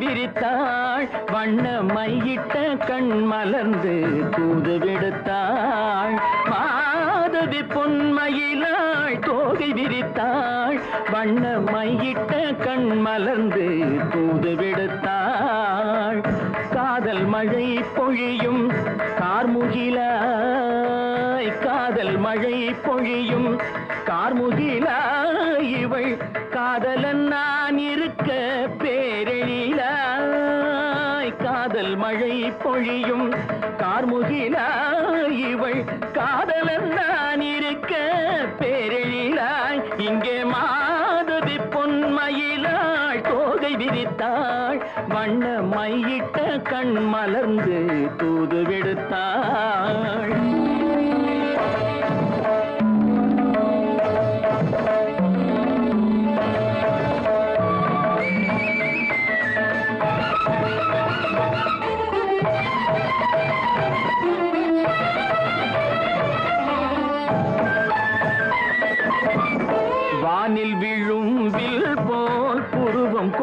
விரித்தாள். வண்ண மையிட்ட கண் மலர்ந்து கூது விடுத்தாள் மாதவி பொன்மயிலாள் தோகை விரித்தாள். வண்ண மையிட்ட கண் மலர்ந்து கூது விடுத்தாள் காதல் மழை பொழியும் கார்முகிலாய். காதல் மழை பொழியும் கார்முகிலாய். இவள் காதலன் நான் இருக்க மழை பொழியும் கார்முகிலாய் இவள் காதலன் நான் இருக்க பேரெழிலாய் இங்கே மாதவி பொன்மயிலாள் தோகை விரித்தாள். வண்ண மையிட்ட கண் மலர்ந்து தூது விடுத்தாள்.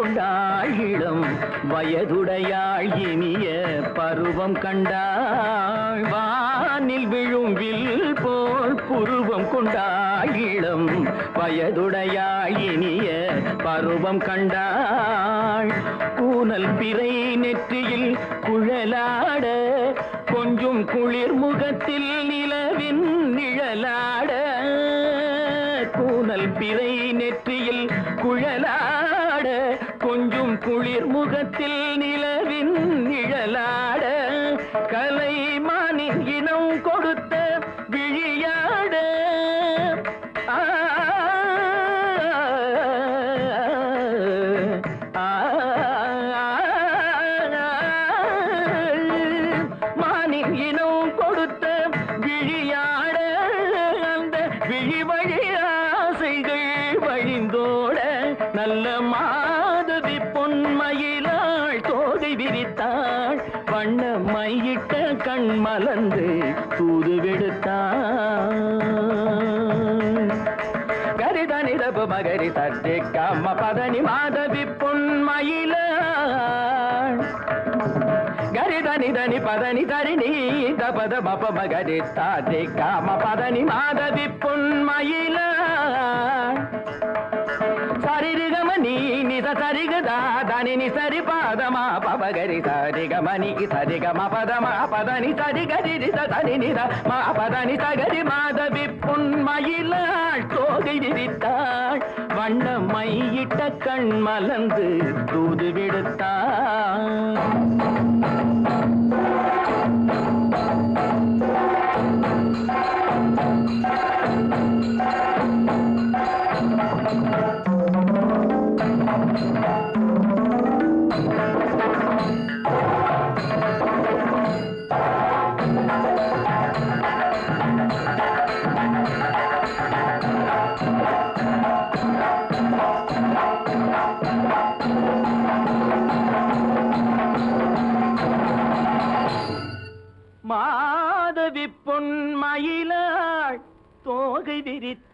புருவம் வயதுடையாள் இனிய பருவம் கண்டாள். வானில் விழும் வில் போல் புருவம் கொண்டாள் வயதுடையாள் இனிய பருவம் கண்டாள். கூனல் பிறை நெற்றியில் குழலாட கொஞ்சம் குளிர் முகத்தில் நிலவின் நிழலாட. கூனல் பிறை நெற்றியில் குழலாட கொஞ்சும் குளிர் முகத்தில் நிலவின் நிழலாட கலைமானின் இனம் கொடுத்த விழியாட. மானின் இனம் கொடுத்த விழியாட அந்த விழி வழி ஆசைகள் வழிந்தோட நல்ல பொன்மயிலாள் தோகை விரித்தாள் வண்ண மையிட்ட கண் மலர்ந்து தூது விடுத்தாள் கரிதனி தப மகரி தட்டி கம்ம பதனி மாதவி பொன்மயிலாள் గరిదని దని పదని తరిని దపద మప మగరి తాటి కామ పదని మాధవి పున్మయిల సరిగమని నిజ సరిగదా దానిని సరి పాదమా పవగరి సరిగమని సరిగమ పదమా పదని సరిగరి తని నిద మా పదని సగరి మాధవి పున్మయిల தோகை விரித்தாள் வண்ண மையிட்ட கண் மலர்ந்து தூது விடுத்தாள் பொன்மயிலாள் தோகை விரித்தாள்